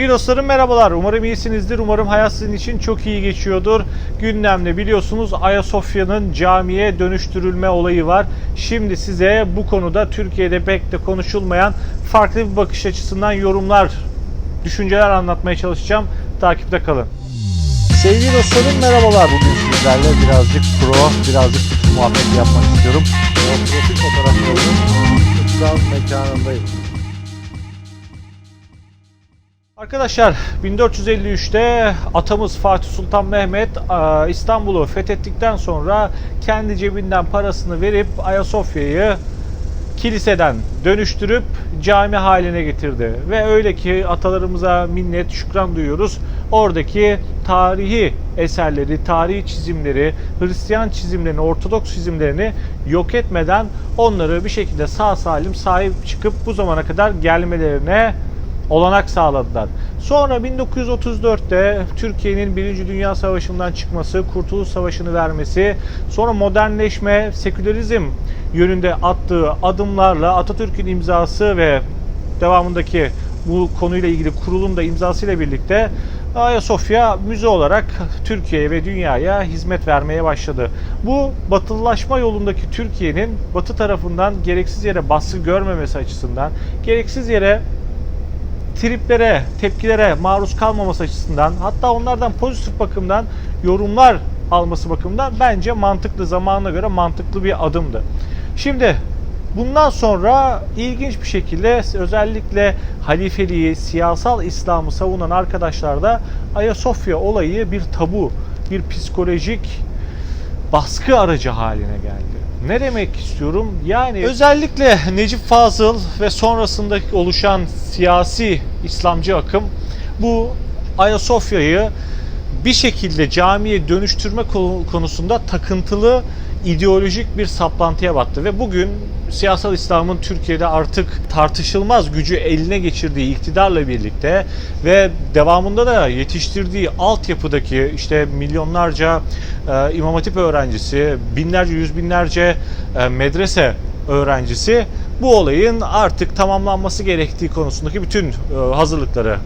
İyi dostlarım merhabalar. Umarım iyisinizdir. Umarım hayat sizin için çok iyi geçiyordur. Gündemde biliyorsunuz Ayasofya'nın camiye dönüştürülme olayı var. Şimdi size bu konuda Türkiye'de pek de konuşulmayan farklı bir bakış açısından yorumlar, düşünceler anlatmaya çalışacağım. Takipte kalın. Sevgili dostlarım merhabalar. Bugün sizlerle birazcık pro, birazcık muhabbet yapmak istiyorum. Profil fotoğraflarının kutsal mekanındayım. Arkadaşlar 1453'te atamız Fatih Sultan Mehmet e, İstanbul'u fethettikten sonra kendi cebinden parasını verip Ayasofya'yı kiliseden dönüştürüp cami haline getirdi. Ve öyle ki atalarımıza minnet, şükran duyuyoruz. Oradaki tarihi eserleri, tarihi çizimleri, Hristiyan çizimlerini, Ortodoks çizimlerini yok etmeden onları bir şekilde sağ salim sahip çıkıp bu zamana kadar gelmelerine olanak sağladılar. Sonra 1934'te Türkiye'nin Birinci Dünya Savaşı'ndan çıkması, Kurtuluş Savaşı'nı vermesi, sonra modernleşme, sekülerizm yönünde attığı adımlarla Atatürk'ün imzası ve devamındaki bu konuyla ilgili kurulun da imzasıyla birlikte Ayasofya müze olarak Türkiye'ye ve dünyaya hizmet vermeye başladı. Bu batılılaşma yolundaki Türkiye'nin batı tarafından gereksiz yere baskı görmemesi açısından, gereksiz yere triplere, tepkilere maruz kalmaması açısından hatta onlardan pozitif bakımdan yorumlar alması bakımından bence mantıklı zamanına göre mantıklı bir adımdı. Şimdi bundan sonra ilginç bir şekilde özellikle halifeliği, siyasal İslam'ı savunan arkadaşlar da Ayasofya olayı bir tabu, bir psikolojik baskı aracı haline geldi. Ne demek istiyorum? Yani özellikle Necip Fazıl ve sonrasındaki oluşan siyasi İslamcı akım bu Ayasofya'yı bir şekilde camiye dönüştürme konusunda takıntılı ideolojik bir saplantıya battı ve bugün siyasal İslam'ın Türkiye'de artık tartışılmaz gücü eline geçirdiği iktidarla birlikte ve devamında da yetiştirdiği altyapıdaki işte milyonlarca e, İmam Hatip öğrencisi, binlerce, yüz binlerce e, medrese öğrencisi bu olayın artık tamamlanması gerektiği konusundaki bütün e, hazırlıkları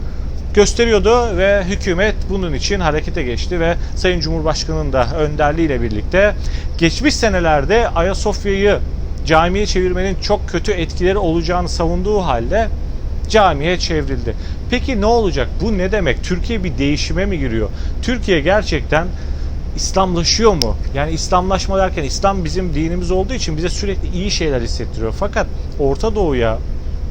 gösteriyordu ve hükümet bunun için harekete geçti ve Sayın Cumhurbaşkanı'nın da önderliğiyle birlikte geçmiş senelerde Ayasofya'yı camiye çevirmenin çok kötü etkileri olacağını savunduğu halde camiye çevrildi. Peki ne olacak? Bu ne demek? Türkiye bir değişime mi giriyor? Türkiye gerçekten İslamlaşıyor mu? Yani İslamlaşma derken İslam bizim dinimiz olduğu için bize sürekli iyi şeyler hissettiriyor. Fakat Orta Doğu'ya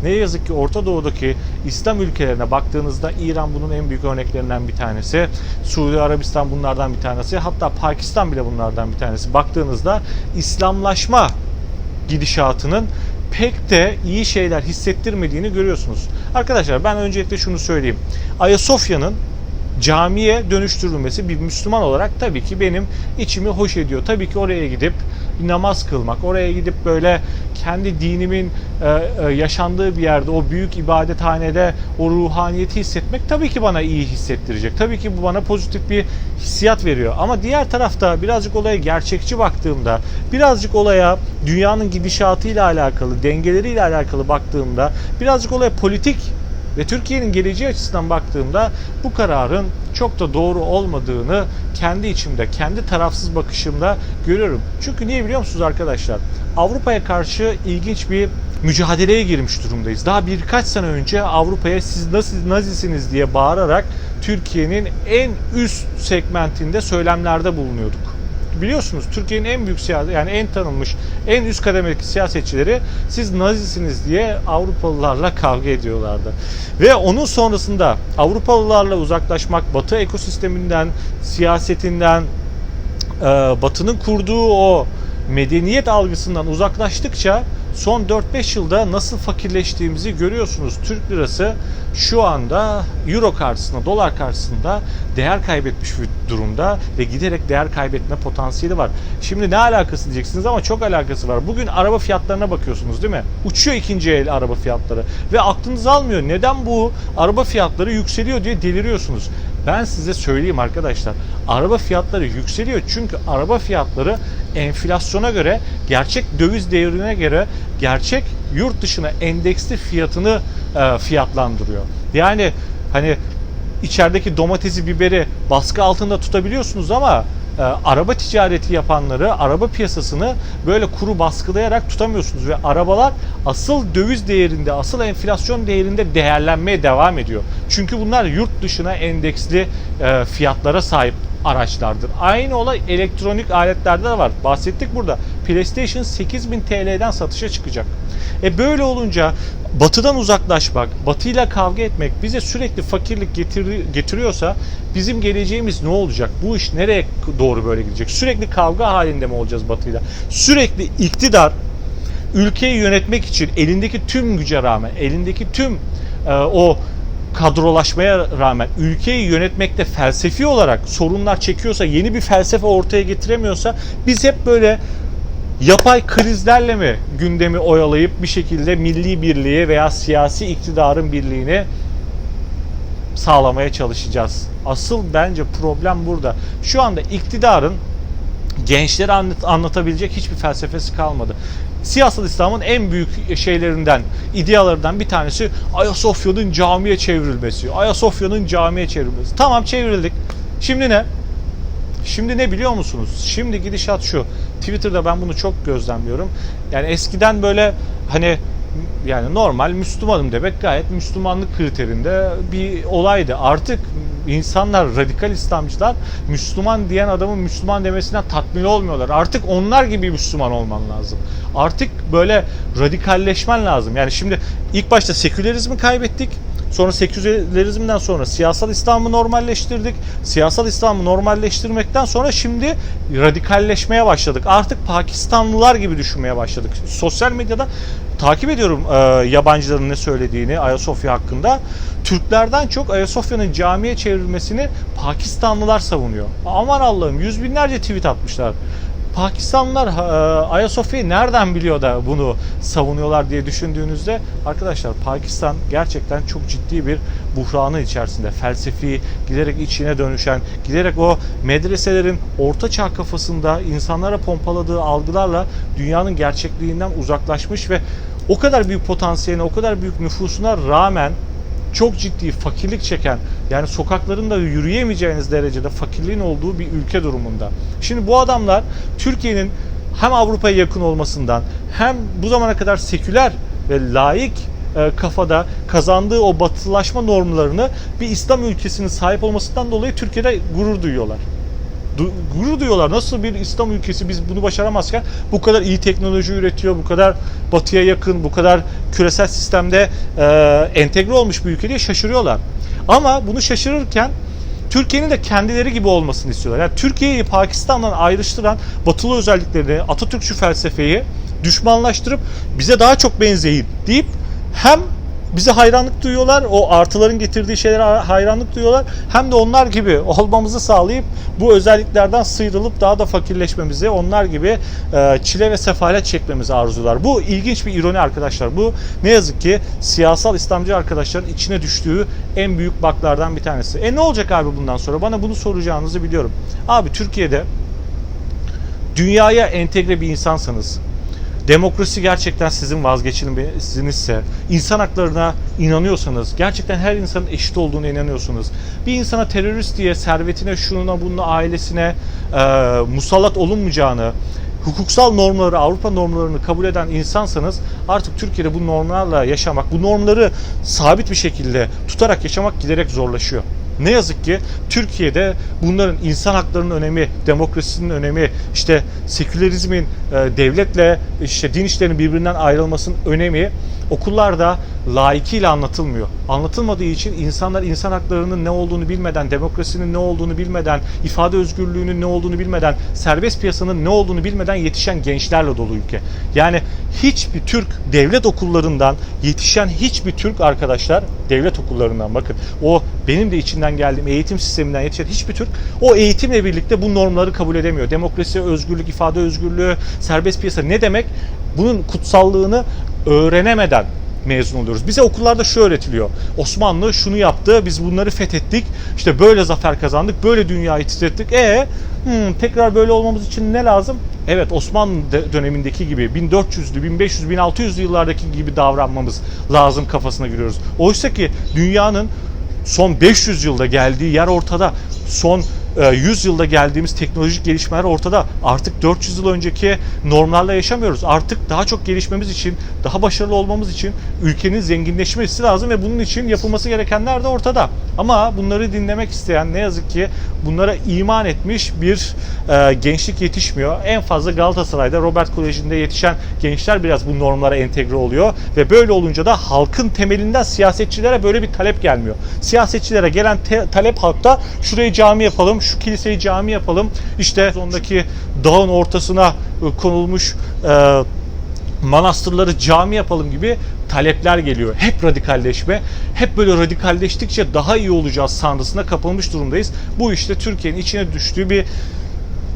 ne yazık ki Orta Doğu'daki İslam ülkelerine baktığınızda İran bunun en büyük örneklerinden bir tanesi. Suudi Arabistan bunlardan bir tanesi. Hatta Pakistan bile bunlardan bir tanesi. Baktığınızda İslamlaşma gidişatının pek de iyi şeyler hissettirmediğini görüyorsunuz. Arkadaşlar ben öncelikle şunu söyleyeyim. Ayasofya'nın camiye dönüştürülmesi bir Müslüman olarak tabii ki benim içimi hoş ediyor. Tabii ki oraya gidip namaz kılmak, oraya gidip böyle kendi dinimin e, e, yaşandığı bir yerde, o büyük ibadethanede o ruhaniyeti hissetmek tabii ki bana iyi hissettirecek. Tabii ki bu bana pozitif bir hissiyat veriyor. Ama diğer tarafta birazcık olaya gerçekçi baktığımda, birazcık olaya dünyanın gidişatıyla alakalı, dengeleriyle alakalı baktığımda, birazcık olaya politik ve Türkiye'nin geleceği açısından baktığımda bu kararın çok da doğru olmadığını kendi içimde, kendi tarafsız bakışımda görüyorum. Çünkü niye biliyor musunuz arkadaşlar? Avrupa'ya karşı ilginç bir mücadeleye girmiş durumdayız. Daha birkaç sene önce Avrupa'ya siz nasıl nazisiniz diye bağırarak Türkiye'nin en üst segmentinde söylemlerde bulunuyorduk biliyorsunuz Türkiye'nin en büyük siyasi yani en tanınmış en üst kademedeki siyasetçileri siz nazisiniz diye Avrupalılarla kavga ediyorlardı. Ve onun sonrasında Avrupalılarla uzaklaşmak, Batı ekosisteminden, siyasetinden, Batı'nın kurduğu o medeniyet algısından uzaklaştıkça son 4-5 yılda nasıl fakirleştiğimizi görüyorsunuz. Türk lirası şu anda euro karşısında, dolar karşısında değer kaybetmiş bir durumda ve giderek değer kaybetme potansiyeli var. Şimdi ne alakası diyeceksiniz ama çok alakası var. Bugün araba fiyatlarına bakıyorsunuz değil mi? Uçuyor ikinci el araba fiyatları ve aklınız almıyor. Neden bu araba fiyatları yükseliyor diye deliriyorsunuz. Ben size söyleyeyim arkadaşlar. Araba fiyatları yükseliyor çünkü araba fiyatları enflasyona göre, gerçek döviz değerine göre gerçek yurt dışına endeksli fiyatını e, fiyatlandırıyor. Yani hani içerideki domatesi, biberi baskı altında tutabiliyorsunuz ama e, araba ticareti yapanları, araba piyasasını böyle kuru baskılayarak tutamıyorsunuz ve arabalar asıl döviz değerinde, asıl enflasyon değerinde değerlenmeye devam ediyor. Çünkü bunlar yurt dışına endeksli e, fiyatlara sahip araçlardır. Aynı olay elektronik aletlerde de var. Bahsettik burada. PlayStation 8000 TL'den satışa çıkacak. E böyle olunca batıdan uzaklaşmak, batıyla kavga etmek bize sürekli fakirlik getiri- getiriyorsa bizim geleceğimiz ne olacak? Bu iş nereye doğru böyle gidecek? Sürekli kavga halinde mi olacağız batıyla? Sürekli iktidar ülkeyi yönetmek için elindeki tüm güce rağmen, elindeki tüm e, o kadrolaşmaya rağmen ülkeyi yönetmekte felsefi olarak sorunlar çekiyorsa, yeni bir felsefe ortaya getiremiyorsa biz hep böyle yapay krizlerle mi gündemi oyalayıp bir şekilde milli birliği veya siyasi iktidarın birliğini sağlamaya çalışacağız. Asıl bence problem burada. Şu anda iktidarın gençlere anlat- anlatabilecek hiçbir felsefesi kalmadı. Siyasal İslam'ın en büyük şeylerinden, idealarından bir tanesi Ayasofya'nın camiye çevrilmesi. Ayasofya'nın camiye çevrilmesi. Tamam çevrildik. Şimdi ne? Şimdi ne biliyor musunuz? Şimdi gidişat şu. Twitter'da ben bunu çok gözlemliyorum. Yani eskiden böyle hani yani normal Müslümanım demek gayet Müslümanlık kriterinde bir olaydı. Artık insanlar, radikal İslamcılar Müslüman diyen adamın Müslüman demesinden tatmin olmuyorlar. Artık onlar gibi Müslüman olman lazım. Artık böyle radikalleşmen lazım. Yani şimdi ilk başta sekülerizmi kaybettik. Sonra sekülerizmden sonra siyasal İslam'ı normalleştirdik. Siyasal İslam'ı normalleştirmekten sonra şimdi radikalleşmeye başladık. Artık Pakistanlılar gibi düşünmeye başladık. Sosyal medyada takip ediyorum e, yabancıların ne söylediğini Ayasofya hakkında. Türklerden çok Ayasofya'nın camiye çevrilmesini Pakistanlılar savunuyor. Aman Allah'ım yüz binlerce tweet atmışlar. Pakistanlılar e, Ayasofya'yı nereden biliyor da bunu savunuyorlar diye düşündüğünüzde arkadaşlar Pakistan gerçekten çok ciddi bir buhranın içerisinde. Felsefi, giderek içine dönüşen, giderek o medreselerin orta çağ kafasında insanlara pompaladığı algılarla dünyanın gerçekliğinden uzaklaşmış ve o kadar büyük potansiyeline, o kadar büyük nüfusuna rağmen çok ciddi fakirlik çeken yani sokaklarında yürüyemeyeceğiniz derecede fakirliğin olduğu bir ülke durumunda. Şimdi bu adamlar Türkiye'nin hem Avrupa'ya yakın olmasından hem bu zamana kadar seküler ve laik e, kafada kazandığı o batılaşma normlarını bir İslam ülkesinin sahip olmasından dolayı Türkiye'de gurur duyuyorlar. Gurur duyuyorlar. Nasıl bir İslam ülkesi biz bunu başaramazken bu kadar iyi teknoloji üretiyor, bu kadar batıya yakın, bu kadar küresel sistemde e, entegre olmuş bir ülke diye şaşırıyorlar. Ama bunu şaşırırken Türkiye'nin de kendileri gibi olmasını istiyorlar. Yani Türkiye'yi Pakistan'dan ayrıştıran batılı özelliklerini, Atatürkçü felsefeyi düşmanlaştırıp bize daha çok benzeyin deyip hem bize hayranlık duyuyorlar. O artıların getirdiği şeylere hayranlık duyuyorlar. Hem de onlar gibi olmamızı sağlayıp bu özelliklerden sıyrılıp daha da fakirleşmemizi, onlar gibi e, çile ve sefalet çekmemizi arzular. Bu ilginç bir ironi arkadaşlar. Bu ne yazık ki siyasal İslamcı arkadaşların içine düştüğü en büyük baklardan bir tanesi. E ne olacak abi bundan sonra? Bana bunu soracağınızı biliyorum. Abi Türkiye'de dünyaya entegre bir insansanız, demokrasi gerçekten sizin vazgeçilmezinizse, insan haklarına inanıyorsanız, gerçekten her insanın eşit olduğuna inanıyorsunuz, bir insana terörist diye servetine, şununa, bununla, ailesine e, musallat olunmayacağını, hukuksal normları, Avrupa normlarını kabul eden insansanız artık Türkiye'de bu normlarla yaşamak, bu normları sabit bir şekilde tutarak yaşamak giderek zorlaşıyor. Ne yazık ki Türkiye'de bunların insan haklarının önemi, demokrasinin önemi, işte sekülerizmin e, devletle işte din işlerinin birbirinden ayrılmasının önemi okullarda layıkıyla anlatılmıyor. Anlatılmadığı için insanlar insan haklarının ne olduğunu bilmeden, demokrasinin ne olduğunu bilmeden, ifade özgürlüğünün ne olduğunu bilmeden, serbest piyasanın ne olduğunu bilmeden yetişen gençlerle dolu ülke. Yani hiçbir Türk devlet okullarından yetişen hiçbir Türk arkadaşlar devlet okullarından bakın o benim de içinden geldiğim eğitim sisteminden yetişen hiçbir Türk o eğitimle birlikte bu normları kabul edemiyor. Demokrasi, özgürlük, ifade özgürlüğü, serbest piyasa ne demek? Bunun kutsallığını öğrenemeden mezun oluyoruz. Bize okullarda şu öğretiliyor. Osmanlı şunu yaptı, biz bunları fethettik. İşte böyle zafer kazandık, böyle dünyayı titrettik. E hmm, tekrar böyle olmamız için ne lazım? Evet Osmanlı de- dönemindeki gibi 1400'lü, 1500, 1600'lü yıllardaki gibi davranmamız lazım kafasına giriyoruz. Oysa ki dünyanın son 500 yılda geldiği yer ortada. Son 100 yılda geldiğimiz teknolojik gelişmeler ortada. Artık 400 yıl önceki normlarla yaşamıyoruz. Artık daha çok gelişmemiz için, daha başarılı olmamız için ülkenin zenginleşmesi lazım ve bunun için yapılması gerekenler de ortada. Ama bunları dinlemek isteyen ne yazık ki bunlara iman etmiş bir e, gençlik yetişmiyor. En fazla Galatasaray'da Robert Koleji'nde yetişen gençler biraz bu normlara entegre oluyor ve böyle olunca da halkın temelinden siyasetçilere böyle bir talep gelmiyor. Siyasetçilere gelen talep halkta şurayı cami yapalım, şu kiliseyi cami yapalım. İşte ondaki dağın ortasına e, konulmuş e, manastırları cami yapalım gibi talepler geliyor. Hep radikalleşme, hep böyle radikalleştikçe daha iyi olacağız sanrısına kapılmış durumdayız. Bu işte Türkiye'nin içine düştüğü bir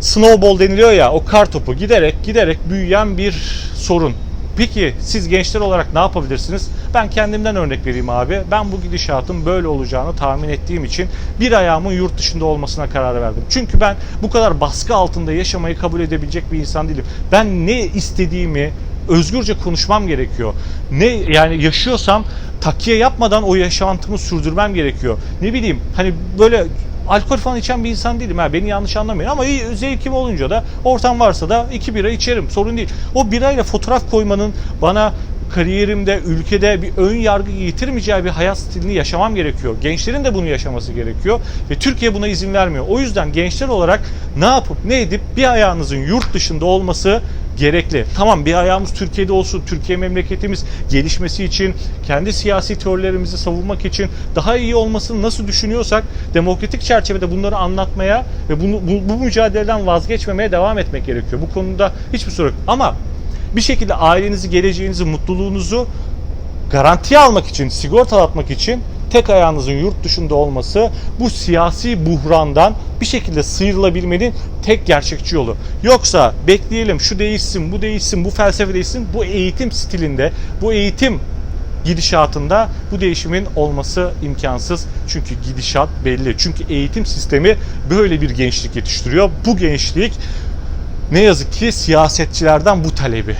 snowball deniliyor ya o kar topu giderek giderek büyüyen bir sorun. Peki siz gençler olarak ne yapabilirsiniz? Ben kendimden örnek vereyim abi. Ben bu gidişatın böyle olacağını tahmin ettiğim için bir ayağımın yurt dışında olmasına karar verdim. Çünkü ben bu kadar baskı altında yaşamayı kabul edebilecek bir insan değilim. Ben ne istediğimi özgürce konuşmam gerekiyor. Ne yani yaşıyorsam takiye yapmadan o yaşantımı sürdürmem gerekiyor. Ne bileyim hani böyle alkol falan içen bir insan değilim ha beni yanlış anlamayın ama iyi, zevkim olunca da ortam varsa da iki bira içerim sorun değil. O birayla fotoğraf koymanın bana kariyerimde, ülkede bir ön yargı getirmeyeceği bir hayat stilini yaşamam gerekiyor. Gençlerin de bunu yaşaması gerekiyor ve Türkiye buna izin vermiyor. O yüzden gençler olarak ne yapıp ne edip bir ayağınızın yurt dışında olması gerekli. Tamam bir ayağımız Türkiye'de olsun. Türkiye memleketimiz gelişmesi için, kendi siyasi teorilerimizi savunmak için daha iyi olmasını nasıl düşünüyorsak demokratik çerçevede bunları anlatmaya ve bunu, bu, bu mücadeleden vazgeçmemeye devam etmek gerekiyor. Bu konuda hiçbir sorun yok. Ama bir şekilde ailenizi, geleceğinizi, mutluluğunuzu garantiye almak için, sigortalatmak için tek ayağınızın yurt dışında olması bu siyasi buhrandan bir şekilde sıyrılabilmenin tek gerçekçi yolu. Yoksa bekleyelim şu değişsin, bu değişsin, bu felsefe değişsin. Bu eğitim stilinde, bu eğitim gidişatında bu değişimin olması imkansız. Çünkü gidişat belli. Çünkü eğitim sistemi böyle bir gençlik yetiştiriyor. Bu gençlik ne yazık ki siyasetçilerden bu talebi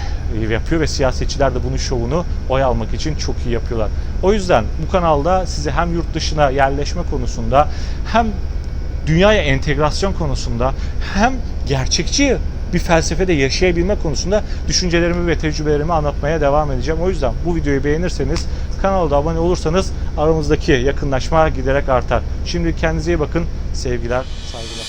yapıyor ve siyasetçiler de bunun şovunu oy almak için çok iyi yapıyorlar. O yüzden bu kanalda size hem yurt dışına yerleşme konusunda hem dünyaya entegrasyon konusunda hem gerçekçi bir felsefede yaşayabilme konusunda düşüncelerimi ve tecrübelerimi anlatmaya devam edeceğim. O yüzden bu videoyu beğenirseniz, kanala da abone olursanız aramızdaki yakınlaşma giderek artar. Şimdi kendinize iyi bakın. Sevgiler, saygılar.